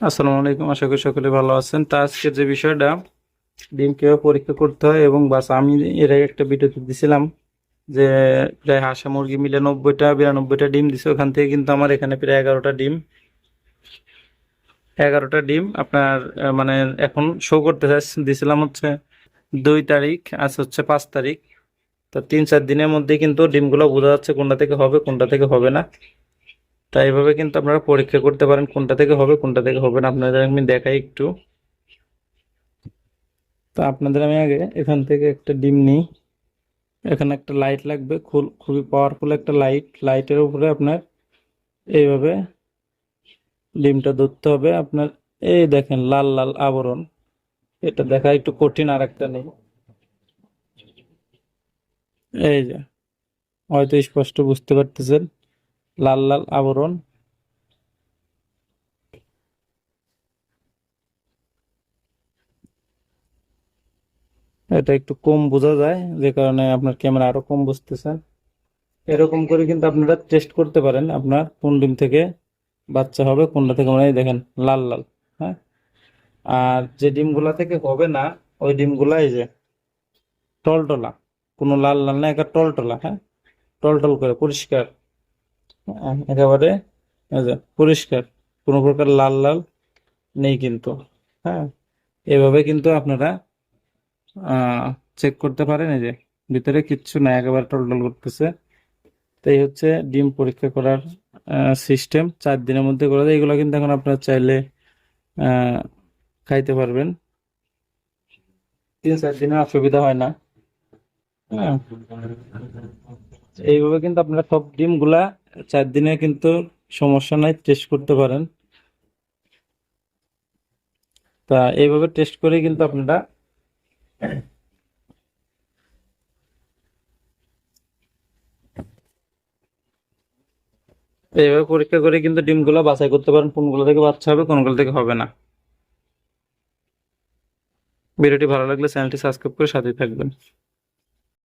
আসসালামু আলাইকুম, আশা করি সকলে ভালো আছেন। তা আজকে যে বিষয়টা, ডিম কীভাবে পরীক্ষা করতে হয় এবং বাস আমি এর আগে একটা ভিডিওতে দিছিলাম যে প্রায় হাঁসা মুরগি মিলে নব্বইটা, বিরানব্বইটা ডিম দিছে। ওখান থেকে কিন্তু আমার এখানে প্রায় এগারোটা ডিম। এগারোটা ডিম আপনার মানে এখন শো করতে দিছিলাম হচ্ছে দুই তারিখ, আজ হচ্ছে পাঁচ তারিখ। তো তিন চার দিনের মধ্যে কিন্তু ডিমগুলো বোঝা যাচ্ছে কোনটা থেকে হবে, কোনটা থেকে হবে না। তাই এইভাবে কিন্তু আপনারা পরীক্ষা করতে পারেন কোনটা থেকে হবে, কোনটা থেকে হবে না। আপনাদের আমি দেখাই একটু। তো আপনাদের আমি আগে এখান থেকে একটা ডিম নিই। এখানে একটা লাইট লাগবে, খুব- খুবই পাওয়ারফুল একটা লাইট। লাইটের উপরে আপনার এইভাবে ডিমটা ধরতে হবে। আপনার এই দেখেন লাল লাল আবরণ। এটা দেখা একটু কঠিন আর একটা নেই। এই যে, হয়তো স্পষ্ট বুঝতে পারতেছেন। লাল লাল আবরণ। এটা একটু কম বোঝা যায়, যে কারণে আপনার ক্যামেরা আরও কম বুঝতেছেন এরকম করে কিন্তু আপনারা টেস্ট করতে পারেন, আপনার কোন ডিম থেকে বাচ্চা হবে, কোনটা থেকে মানে দেখেন, লাল লাল হ্যাঁ? আর যে ডিমগুলা থেকে হবে না, ওই ডিমগুলা এই যে টলটলা, কোনো লাল লাল না, একটা টলটলা হ্যাঁ? টলটল করে, পরিষ্কার। একেবারে পরিষ্কার। কোনো প্রকার লাল লাল নেই কিন্তু। হ্যাঁ এভাবে কিন্তু আপনারা চেক করতে পারেন। এই যে ভিতরে কিচ্ছু নাই, একেবারে টলটল করতেছে। তো এই হচ্ছে ডিম পরীক্ষা করার সিস্টেম চার দিনের মধ্যে করে দেয় এগুলো কিন্তু এখন আপনারা চাইলে খাইতে পারবেন। তিন, চার দিনের অসুবিধা হয় না। হ্যাঁ এইভাবে কিন্তু আপনারা সব ডিমগুলা চার দিনে কিন্তু সমস্যা নাই টেস্ট করতে পারেন। তা এইভাবে টেস্ট করে কিন্তু আপনারা এইভাবে পরীক্ষা করে কিন্তু ডিমগুলো বাছাই করতে পারেন, কোনগুলো থেকে বাচ্চা হবে, কোনগুলো থেকে হবে না। ভিডিওটি ভালো লাগলে চ্যানেলটি সাবস্ক্রাইব করে সাথেই থাকবেন।